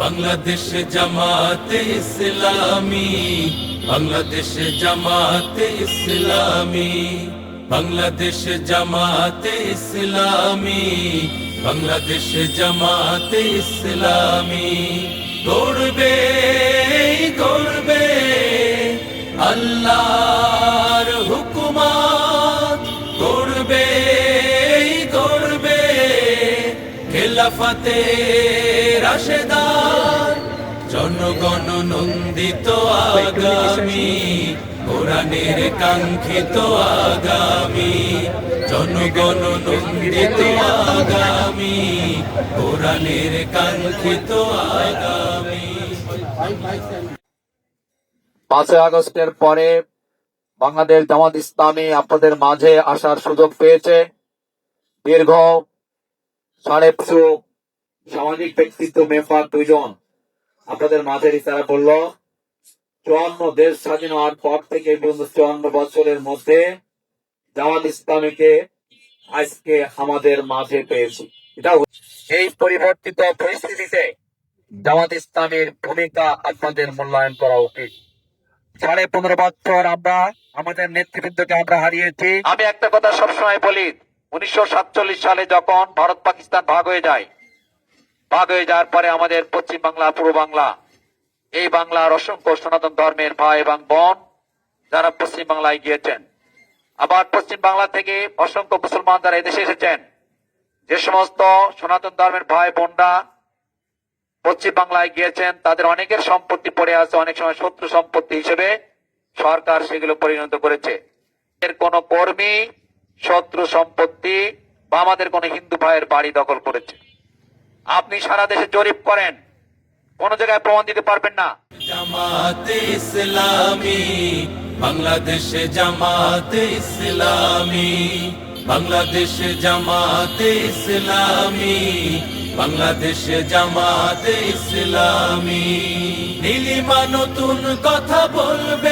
বাংলাদেশ জামাতে ইসলামী বাংলাদেশ জামাতে ইসলামী বাংলাদেশ জামাতে ইসলামী বাংলাদেশ জামাতে ইসলামী। গড়বে খেলাফতে রাশেদার, জনগণ নন্দিত আগামী, কোরআনের কাঙ্ক্ষিত আগামী, জনগণ নন্দিত আগামী, কোরআনের কাঙ্ক্ষিত আগামী। পাঁচই আগস্টের পরে বাংলাদেশ জামাত ইসলামী আপনাদের মাঝে আসার সুযোগ পেয়েছে। দীর্ঘ সাড়ে পাঁচশো সামাজিক ব্যক্তিত্ব মেম্বার দুইজন। আপনাদের মাঝে ইশারা চুয়ান্ন দেশ স্বাধীন হওয়ার পর থেকে চুয়ান্ন বছরের মধ্যে জামাত ইসলামীকে আজকে আমাদের মাঝে পেয়েছি। এটা এই পরিবর্তিত পরিস্থিতিতে জামাত ইসলামের ভূমিকা আপনাদের মূল্যায়ন করা উচিত। সাড়ে পনেরো বছর আমরা, আমাদের নেতৃবৃন্দকে আমরা হারিয়েছি। আমি একটা কথা সবসময় বলি উনিশশো সাতচল্লিশ সালে যখন ভারত পাকিস্তান ভাগ হয়ে যায়, ভাগ হয়ে যাওয়ার পরে আমাদের পশ্চিম বাংলা, পূর্ব বাংলা, এই বাংলার অসংখ্য সনাতন ধর্মের ভাই এবং বোন যারা পশ্চিম বাংলায় গিয়েছেন। আবার পশ্চিম বাংলা থেকে অসংখ্য মুসলমান যারা এদেশে এসেছেন, যে সমস্ত সনাতন ধর্মের ভাই বোনরা পশ্চিম বাংলায় গিয়েছেন, তাদের অনেকের সম্পত্তি পড়ে আছে, অনেক সময় শত্রু সম্পত্তি হিসেবে সরকার সেগুলো পরিণত করেছে। এর কোন কর্মী শত্রু সম্পত্তি বা আমাদের কোন হিন্দু ভাইয়ের বাড়ি দখল করেছে। আপনি সারা দেশে জরিপ করেন। কোন জায়গায় প্রমাণ দিতে পারবেন না। জামাতে ইসলামী, বাংলাদেশে জামাতে ইসলামী, বাংলাদেশে জামাতে ইসলামী, বাংলাদেশে জামাতে ইসলামী। নীলিমা নতুন কথা বলবে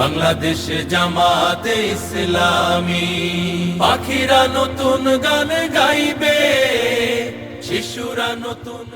বাংলাদেশে জামাতে ইসলামী। পাখিরা নতুন গান গাইবে শিশুরা নতুন